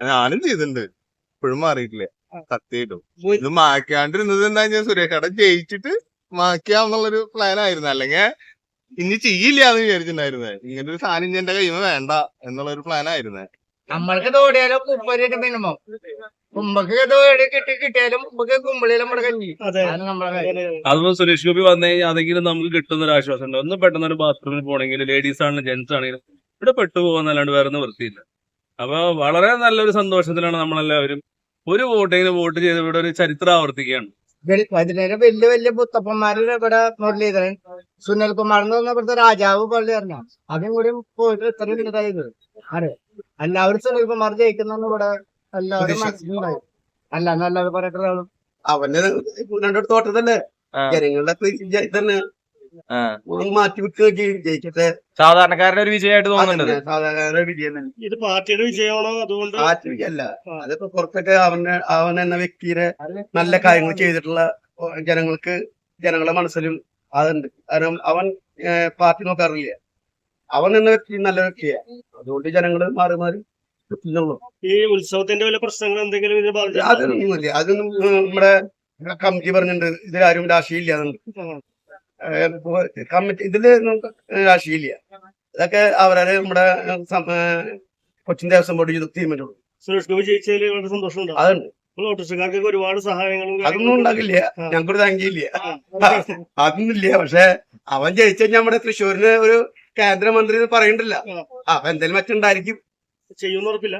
ഞാനും ചെയ്തിട്ടുണ്ട്. ഇപ്പോഴും മാറിയിട്ടില്ല. സത്യമായിട്ടും. ഇത് മാക്കാണ്ടിരുന്നത് എന്താ ഞാൻ സുരേഷ് അവിടെ ജയിച്ചിട്ട് മാക്കിയാന്നുള്ളൊരു പ്ലാൻ ആയിരുന്നു അല്ലെങ്കിൽ ഇനി ചെയ്യില്ല എന്ന് വിചാരിച്ചിട്ടുണ്ടായിരുന്നേ. ഇങ്ങനെ ഒരു സാധനം എന്റെ കയ്യിൽ വേണ്ട എന്നുള്ളൊരു പ്ലാൻ ആയിരുന്നേ നമ്മൾക്ക് തോടിയാലോ മിനിമം കുമ്പക്ക് തോടി കിട്ടി കിട്ടിയാലും കുമ്പക്ക് കുമ്പളിയിലും നമ്മുടെ കഞ്ഞി. അതുപോലെ സുരേഷ് ഗോപി വന്നു കഴിഞ്ഞാൽ അതെങ്കിലും നമുക്ക് കിട്ടുന്ന ഒരു ആശ്വാസം ഉണ്ട് ഒന്ന് പെട്ടെന്ന് ഒരു ബാത്റൂമിൽ പോകണമെങ്കിൽ ലേഡീസ് ആണെങ്കിലും ജെന്റ്സ് ആണെങ്കിലും ഇവിടെ പെട്ടുപോകുന്നല്ലാണ്ട് വേറെ ഒന്നും വൃത്തിയില്ല. അപ്പൊ വളരെ നല്ലൊരു സന്തോഷത്തിലാണ് നമ്മളെല്ലാവരും ഒരു വോട്ടിങ്ങിന് വോട്ട് ചെയ്ത് ഇവിടെ ഒരു ചരിത്രം ആവർത്തിക്കുകയാണ്. വെൽ- വല്യ വലിയ വലിയ പുത്തപ്പന്മാര് ഇവിടെ മുരളീധരൻ സുനിൽകുമാർ എന്ന് പറഞ്ഞ ഇവിടുത്തെ രാജാവ് പള്ളി പറഞ്ഞ അതും കൂടി പോയിട്ട് ഇത്ര ഇതായത്. അതെ എല്ലാവരും സുനിൽകുമാർ ജയിക്കുന്ന ഇവിടെ എല്ലാവരും മനസ്സിലുണ്ടായി. അല്ല നല്ലത് പറയട്ടെ അവന് രണ്ടിടത്ത് തോട്ടത്തല്ലേ ജനങ്ങളുടെ തന്നെ മാറ്റി ജയിക്കട്ടെ സാധാരണക്കാരുടെ ഒരു വിജയമായിട്ട് തോന്നുന്നുണ്ട് സാധാരണ വിജയം തന്നെ. ഇത് പാർട്ടിയുടെ വിജയമാണോ? അതുകൊണ്ട് പാർട്ടി അല്ല അതിപ്പോ പുറത്തൊക്കെ അവന്റെ അവൻ എന്ന വ്യക്തിയുടെ നല്ല കാര്യങ്ങൾ ചെയ്തിട്ടുള്ള ജനങ്ങൾക്ക് ജനങ്ങളുടെ മനസ്സിലും അതുണ്ട്. കാരണം അവൻ പാർട്ടി നോക്കാറില്ല. അവൻ എന്ന വ്യക്തി നല്ല വ്യക്തിയാ. അതുകൊണ്ട് ജനങ്ങൾ മാറി മാറി. ഈ ഉത്സവത്തിന്റെ വല്ല പ്രശ്നങ്ങൾ എന്തെങ്കിലും? അതൊന്നുമില്ല. അതൊന്നും നമ്മുടെ കമ്മിറ്റി പറഞ്ഞിട്ടുണ്ട്. ഇതിലാരും രാഷ്ട്രീയമില്ല കമ്മിറ്റി ഇതിൽ നമുക്ക് രാഷ്ട്രീയമില്ല. ഇതൊക്കെ അവരെ നമ്മുടെ കൊച്ചിൻ ദേവസ്വം ബോർഡ് ഇത് തീരുമാനിച്ചുള്ളൂ സുരേഷ് ഗോപി ജയിച്ചതിൽ വളരെ സന്തോഷമുണ്ടോ. അതുണ്ട്. ഓട്ടോറിക്ഷക്കാർക്കൊക്കെ ഒരുപാട് സഹായങ്ങളും അതൊന്നും ഉണ്ടാകില്ല. ആ. ഞങ്ങൾക്കൊരു താങ്കിയില്ല അതൊന്നുമില്ല അതൊന്നും ഇല്ല പക്ഷെ അവൻ ജയിച്ച നമ്മുടെ തൃശ്ശൂരിന് ഒരു കേന്ദ്രമന്ത്രി എന്ന് പറയണ്ടല്ല. അപ്പൊ എന്തെങ്കിലും മറ്റുണ്ടായിരിക്കും. ചെയ്യുമെന്ന് ഉറപ്പില്ല.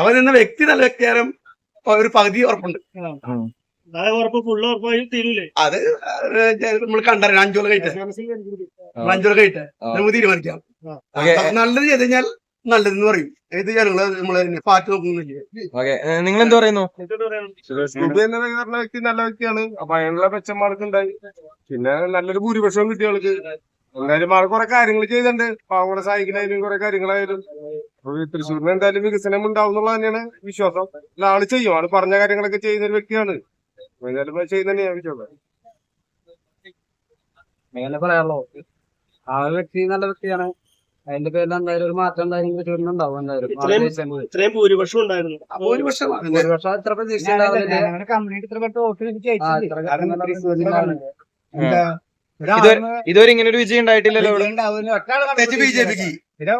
അവൻ എന്ന വ്യക്തി നല്ല വ്യക്തിയാരം ഒരു പകുതി ഉറപ്പുണ്ട്. അത് നമ്മൾ കണ്ടറിയാം അഞ്ചോൾ കഴിട്ടെ അഞ്ചോൾ കഴിട്ടെ നമുക്ക് തീരുമാനിക്കാം. നല്ലത് ചെയ്ത് കഴിഞ്ഞാൽ നല്ലതെന്ന് പറയും. ഇത് ജനങ്ങൾ നമ്മൾ പാറ്റ് നോക്കുന്നില്ല? നിങ്ങൾ എന്ത് പറയുന്നു? പറഞ്ഞ വ്യക്തി നല്ല വ്യക്തിയാണ്. അപ്പൊ അതിനുള്ള മെച്ചന്മാർക്ക് ഉണ്ടായി പിന്നെ നല്ലൊരു ഭൂരിപക്ഷവും കിട്ടിയ ആൾക്ക്. എന്തായാലും ആൾ കുറെ കാര്യങ്ങൾ ചെയ്തിട്ടുണ്ട്. പാവങ്ങളെ സഹായിക്കണായാലും കുറെ കാര്യങ്ങളായാലും. തൃശ്ശൂരിന് എന്തായാലും വികസനം ഉണ്ടാവും എന്നുള്ളത് തന്നെയാണ് വിശ്വാസം. ആൾ ചെയ്യും. ആൾ പറഞ്ഞ കാര്യങ്ങളൊക്കെ ചെയ്യുന്ന ഒരു വ്യക്തിയാണ്. അത് ചെയ്യുന്ന പറയാനുള്ളൂ. ആ വ്യക്തി നല്ല വ്യക്തിയാണ്. അതിന്റെ പേരിൽ എന്തായാലും ഒരു മാറ്റം എന്തായാലും കിട്ടുന്നുണ്ടാവും എന്തായാലും. ഇത്രയും ഇത്രയും ഭൂരിപക്ഷം ഉണ്ടായിരുന്നു. ഭൂരിപക്ഷം. ഒരു വർഷം ഇത്ര പ്രതീക്ഷ കംപ്ലീറ്റ് ഇത്ര പെട്ട് ഇത് ഇതുവരെ ഇങ്ങനെ ഒരു വിജയം ഉണ്ടായിട്ടില്ലല്ലോ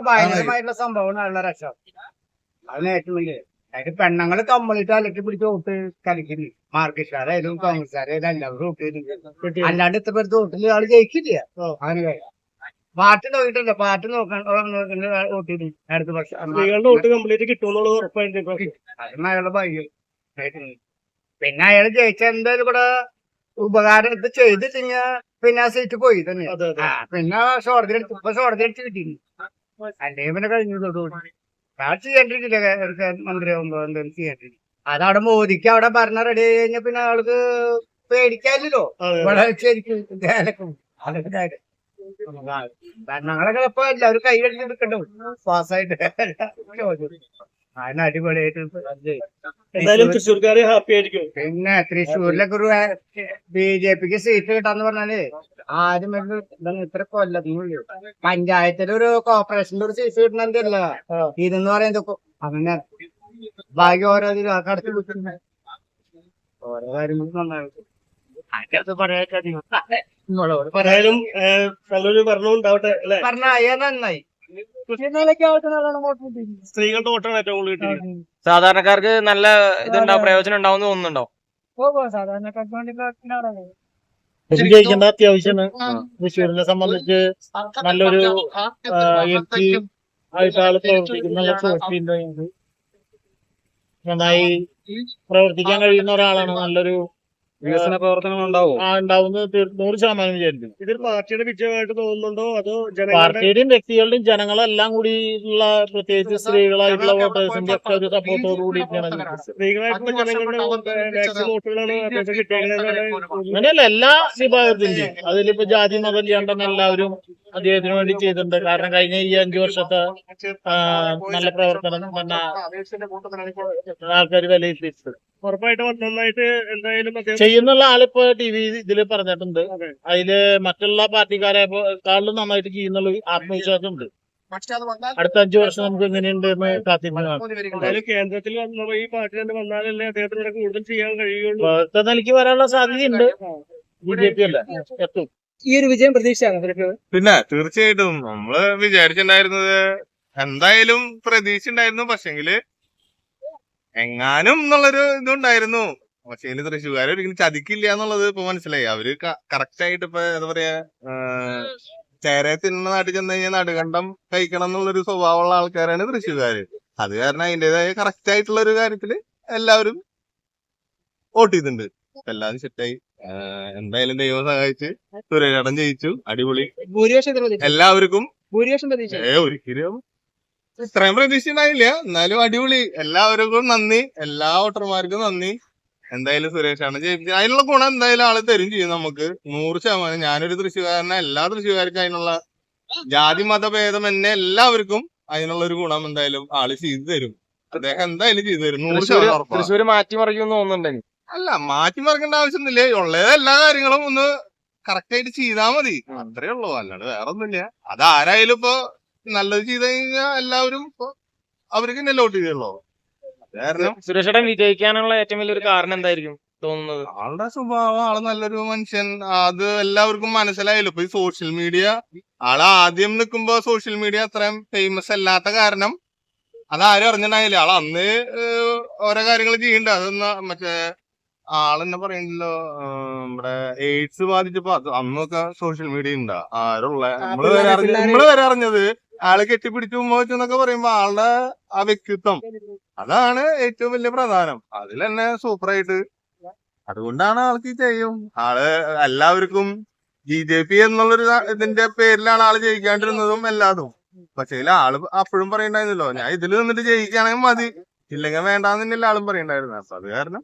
ഭയങ്കരമായിട്ടുള്ള സംഭവമാണ് രക്ഷ. രസം അത് നേട്ടുണ്ടെങ്കിൽ അതിന് പെണ്ണുങ്ങൾ കമ്മ്യൂണിറ്റ് അലക്കി പിടിച്ച് വോട്ട് കളിക്കുന്നു. കോൺഗ്രസ് ആരായാലും എല്ലാവരും വോട്ട് ചെയ്തു അല്ലാണ്ട് ഇത്ര പേര് വോട്ടിൽ ആൾ ജയിക്കില്ല. അങ്ങനെ കാര്യം. പാട്ട് നോക്കിയിട്ടില്ല പാർട്ടി നോക്കാൻ വോട്ട് ചെയ്തു അടുത്ത പക്ഷെ സ്ത്രീകളുടെ വോട്ട് കംപ്ലീറ്റ് കിട്ടുമെന്നുള്ളത് ഉറപ്പായിട്ട് അതൊന്നും അയാളുടെ ഭാഗ്യം. പിന്നെ അയാൾ ജയിച്ച എന്തായാലും ഇവിടെ ഉപകാരം ഇത് ചെയ്തിട്ടില്ല. പിന്നെ ആ സീറ്റ് പോയി തന്നെ. പിന്നെ ഷോർജ് എടുത്ത് ഇപ്പൊ ഷോർജ് അടിച്ച് കിട്ടിയിരുന്നു അല്ലെങ്കിൽ പിന്നെ കഴിഞ്ഞതോടുകൂടി ആ ചെയ്യേണ്ടിരിക്കില്ല മന്ത്രിയാവുമ്പോ എന്തായാലും ചെയ്യേണ്ടിരിക്കും അതവിടെ മോദിക്ക് അവിടെ ഭരണം റെഡി ആയി കഴിഞ്ഞാൽ പിന്നെ ആൾക്ക് പേടിക്കാനില്ലല്ലോ. അതെ. ഇവിടെ ശരിക്കും ധ്യാനക്കും അതൊക്കെ കാര്യം ഭരണങ്ങളൊക്കെ ഇപ്പൊ എല്ലാവരും കൈ എടുക്കണ്ടോ? പാസ്സായിട്ട്. അതിന് അടിപൊളിയായിട്ട് എന്തായാലും തൃശ്ശൂർക്കാര് ഹാപ്പി ആയിരിക്കും. പിന്നെ തൃശ്ശൂരിലൊക്കെ ഒരു ബി ജെ പിക്ക് സീറ്റ് കിട്ടാന്ന് പറഞ്ഞാൽ ആദ്യം ഇതാണ് ഇത്ര കൊല്ലത്തിനുള്ളിൽ പഞ്ചായത്തിൽ ഒരു കോർപ്പറേഷന്റെ ഒരു സീസ് കിട്ടണല്ല ഇതെന്ന് പറയുന്നത് അങ്ങനെ ബാക്കി ഓരോ കടത്തി ഓരോ കാര്യങ്ങളും നന്നായിട്ട്. അതിനകത്ത് പറയാ നിങ്ങളോട് പറയാ നല്ലൊരു ഭരണം ഉണ്ടാവട്ടെ അല്ലെ? പറഞ്ഞ നന്നായി. സ്ത്രീകളുടെ വോട്ടാണ് ഏറ്റവും കൂടുതൽ കിട്ടിയത് സാധാരണക്കാർക്ക് നല്ല ഇതുണ്ടാവും പ്രയോജനം ഉണ്ടാവും തോന്നുന്നുണ്ടോ? ഓ, ഓ, സാധാരണക്കാർക്ക് വേണ്ടി ജയിക്കേണ്ട അത്യാവശ്യമാണ് തൃശ്ശൂരിനെ സംബന്ധിച്ച് നല്ലൊരു എം പി പ്രവർത്തിക്കുന്ന നന്നായി പ്രവർത്തിക്കാൻ കഴിയുന്ന ഒരാളാണ്. നല്ലൊരു വികസന പ്രവർത്തനങ്ങൾ ഉണ്ടാവും ആ ഉണ്ടാവുന്ന നൂറ് ശതമാനം വിചാരിക്കും ഇതിൽ പാർട്ടിയുടെ വിജയമായിട്ട് തോന്നുന്നുണ്ടോ? അതോ പാർട്ടിയുടെയും വ്യക്തികളുടെയും ജനങ്ങളെല്ലാം കൂടി ഉള്ള പ്രത്യേകിച്ച് സ്ത്രീകളായിട്ടുള്ള വോട്ടേഴ്സിന്റെ ഒക്കെ ഒരു സപ്പോർട്ടോട് കൂടി സ്ത്രീകളായിട്ടുള്ള ജനങ്ങളുടെ അങ്ങനെയല്ല എല്ലാ വിഭാഗത്തിന്റെയും. അതിലിപ്പോ ജാതി മതം ചെയ്യേണ്ടെന്ന് എല്ലാവരും അദ്ദേഹത്തിന് വേണ്ടി ചെയ്തിട്ടുണ്ട്. കാരണം കഴിഞ്ഞ ഈ അഞ്ചു വർഷത്തെ നല്ല പ്രവർത്തനം വന്ന ആൾക്കാർ വിലയിരുത്തിയിട്ടുണ്ട്. ഉറപ്പായിട്ടും നന്നായിട്ട് എന്തായാലും ചെയ്യുന്നുള്ള ആളിപ്പോ ടി വി ഇതിൽ പറഞ്ഞിട്ടുണ്ട്. അതിൽ മറ്റുള്ള പാർട്ടിക്കാരെ കാളിലും നന്നായിട്ട് ചെയ്യുന്നുള്ള ആത്മവിശ്വാസം ഉണ്ട് അടുത്ത അഞ്ചു വർഷം നമുക്ക് എങ്ങനെയുണ്ട് എന്ന് കാത്തിരിക്കണം കാണാം. കേന്ദ്രത്തിൽ ഈ പാർട്ടി തന്നെ വന്നാലല്ലേ അദ്ദേഹത്തിന് കൂടുതൽ ചെയ്യാൻ കഴിയുള്ളൂ. നിലയ്ക്ക് വരാനുള്ള സാധ്യതയുണ്ട്. ബി ജെ പി അല്ല. എത്തും. ഈ ഒരു വിജയം പ്രതീക്ഷയാണ് പിന്നെ തീർച്ചയായിട്ടും നമ്മൾ വിചാരിച്ചിട്ടുണ്ടായിരുന്നത് എന്തായാലും പ്രതീക്ഷ ഉണ്ടായിരുന്നു പക്ഷെങ്കിൽ എങ്ങാനും എന്നുള്ളൊരു ഇതുണ്ടായിരുന്നു. പക്ഷെ ഇനി തൃശ്ശൂകാരെ ഒരിക്കലും ചതിക്കില്ല എന്നുള്ളത് ഇപ്പൊ മനസ്സിലായി. അവർ കറക്റ്റ് ആയിട്ട് ഇപ്പൊ എന്താ പറയാ ചേരെ തിന്ന നാട്ടിൽ ചെന്ന് കഴിഞ്ഞാൽ നടുകണ്ടം കഴിക്കണം എന്നുള്ളൊരു സ്വഭാവമുള്ള ആൾക്കാരാണ് തൃശ്ശൂകാര് അത് കാരണം അതിന്റേതായ കറക്റ്റ് ആയിട്ടുള്ള ഒരു കാര്യത്തിൽ എല്ലാവരും വോട്ട് ചെയ്തിട്ടുണ്ട്. എല്ലാവരും എല്ലാം സെറ്റായി എന്തായാലും ദൈവം സഹായിച്ച് സുരേഷടം ജയിച്ചു. അടിപൊളി. ഭൂരിപക്ഷം എല്ലാവർക്കും ഭൂരിപക്ഷം പ്രതീക്ഷ ഏ ഒരിക്കലും. ഇത്രയും പ്രതീക്ഷ ഉണ്ടായില്ല എന്നാലും അടിപൊളി. എല്ലാവർക്കും നന്ദി. എല്ലാ വോട്ടർമാർക്കും നന്ദി. എന്തായാലും സുരേഷാണ് ജയിപ്പിച്ചത് അതിനുള്ള ഗുണം എന്തായാലും ആൾ തരും ചെയ്യും നമുക്ക്. നൂറ് ശതമാനം. ഞാനൊരു തൃശ്ശൂകാരനെ എല്ലാ തൃശ്ശൂകാർക്കും അതിനുള്ള ജാതി മതഭേദം എന്നെ എല്ലാവർക്കും അതിനുള്ള ഒരു ഗുണം എന്തായാലും ആൾ ചെയ്തു തരും. അദ്ദേഹം എന്തായാലും ചെയ്തു തരും. നൂറ് ശതമാനം മാറ്റി തൃശ്ശൂര് മാറ്റിമറിക്കും തോന്നുന്നുണ്ടെങ്കിൽ. അല്ല മാറ്റി മറിക്കേണ്ട ആവശ്യമൊന്നുമില്ല. ഉള്ളത് എല്ലാ കാര്യങ്ങളും ഒന്ന് കറക്റ്റ് ആയിട്ട് ചെയ്താൽ മതി. അത്രേ ഉള്ളൂ. അല്ലാണ്ട് വേറെ ഒന്നുമില്ല അതാരായാലും ഇപ്പൊ നല്ലത് ചെയ്ത് കഴിഞ്ഞാൽ എല്ലാവരും ഇപ്പൊ അവർക്ക് തന്നെ ലോട്ട് ചെയ്യുള്ളൂ അത് സുരേഷേട്ടൻ വിജയിക്കാനുള്ള ഏറ്റവും വലിയൊരു കാരണം എന്തായിരിക്കും തോന്നുന്നത്? ആളുടെ സ്വഭാവം ആൾ നല്ലൊരു മനുഷ്യൻ. അത് എല്ലാവർക്കും മനസ്സിലായല്ലോ. ഇപ്പൊ ഈ സോഷ്യൽ മീഡിയ ആൾ ആദ്യം നിൽക്കുമ്പോ സോഷ്യൽ മീഡിയ അത്രയും ഫേമസ് അല്ലാത്ത കാരണം അതാരും അറിഞ്ഞിട്ടുണ്ടായില്ല. ആൾ അന്ന് ഓരോ കാര്യങ്ങൾ ചെയ്യണ്ട. അതൊന്ന് മറ്റേ ആളെന്നെ പറയണല്ലോ നമ്മുടെ എയ്ഡ്സ് ബാധിച്ചപ്പോ അത് അന്നൊക്കെ സോഷ്യൽ മീഡിയ ഉണ്ടാ ആരുള്ള? നമ്മൾ വരെ അറിഞ്ഞ നമ്മൾ വരെ അറിഞ്ഞത് ആളെ കെട്ടിപ്പിടിച്ചു ഉമ്മ വെച്ചു എന്നൊക്കെ പറയുമ്പോ ആളുടെ ആ വ്യക്തിത്വം. അതാണ് ഏറ്റവും വലിയ പ്രധാനം. അതിൽ തന്നെ സൂപ്പറായിട്ട്. അതുകൊണ്ടാണ് ആൾക്ക് ചെയ്യും. ആൾ എല്ലാവർക്കും ബി ജെ പി എന്നുള്ളൊരു ഇതാ- ഇതിന്റെ പേരിലാണ് ആൾ ജയിക്കാണ്ടിരുന്നതും എല്ലാതും. പക്ഷേ ആൾ അപ്പോഴും പറയണ്ടായിരുന്നല്ലോ ഞാൻ ഇതിൽ നിന്നിട്ട് ജയിക്കുകയാണെങ്കിൽ മതി. ഇല്ലെങ്കിൽ വേണ്ടാന്ന് തന്നെയല്ലേ ആളും പറയണ്ടായിരുന്നു. അപ്പൊ അത് കാരണം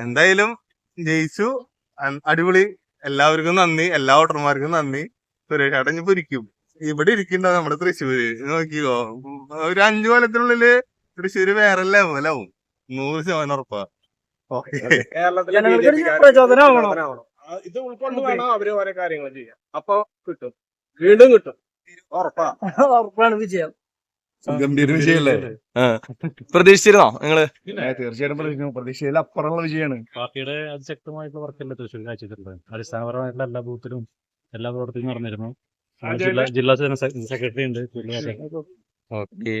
എന്തായാലും ജയിച്ചു. അടിപൊളി. എല്ലാവർക്കും നന്ദി. എല്ലാ ഓട്ടർമാർക്കും നന്ദി. സുരേഷ് ഏട്ടൻ ഇരിക്കും. പൊരിക്കും ഇവിടെ ഇരിക്കണ്ട നമ്മുടെ തൃശ്ശൂര്? നോക്കിക്കോ. ഒരു അഞ്ചു കൊല്ലത്തിനുള്ളിൽ തൃശ്ശൂര് വേറെ ലെവലാവും നൂറ് ശതമാനം ഉറപ്പാ. ഇത് ഉൾക്കൊണ്ട് വേണം അവർ ഓരോ കാര്യങ്ങൾ ചെയ്യാൻ. അപ്പൊ കിട്ടും. വീണ്ടും കിട്ടും. ഉറപ്പാ. ഉറപ്പാണ് വിജയം. ഗംഭീര വിജയല്ലേ? പ്രതീക്ഷിച്ചിരുന്നോ നിങ്ങൾ? തീർച്ചയായിട്ടും പ്രതീക്ഷിക്കുന്നു. പ്രതീക്ഷയിൽ അപ്പുറമുള്ള വിജയമാണ്. പാർട്ടിയുടെ അതിശക്തമായിട്ടുള്ള വർക്കല്ലേ തൃശ്ശൂർ കാഴ്ചയിട്ടുള്ളത് അടിസ്ഥാനപരമായിട്ടുള്ള എല്ലാ ബൂത്തിലും എല്ലാ പ്രവർത്തിയും നടന്നിരുന്നു. ജില്ലാ സെക്രട്ടറി ഉണ്ട് ഓക്കെ.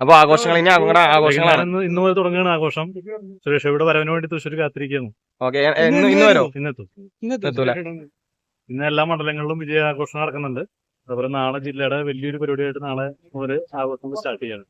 അപ്പൊ ആഘോഷങ്ങൾ ഇനി അങ്ങോട്ട് ആഘോഷങ്ങളാണ്. ഇന്ന് മുതൽ തുടങ്ങുകയാണ് ആഘോഷം. സുരേഷ് ഇവിടെ വരവിന് വേണ്ടി തൃശ്ശൂർ കാത്തിരിക്കുന്നു. ഓക്കെ. ഇന്ന് ഇന്ന് വരോ? ഇന്നെത്തും എത്തൂല. ഇന്ന് എല്ലാ മണ്ഡലങ്ങളിലും വിജയാഘോഷം നടക്കുന്നുണ്ട്. അതുപോലെ നാളെ ജില്ലയുടെ വലിയൊരു പരിപാടിയായിട്ട് നാളെ മുതൽ ആഘോഷം സ്റ്റാർട്ട് ചെയ്യാണ്.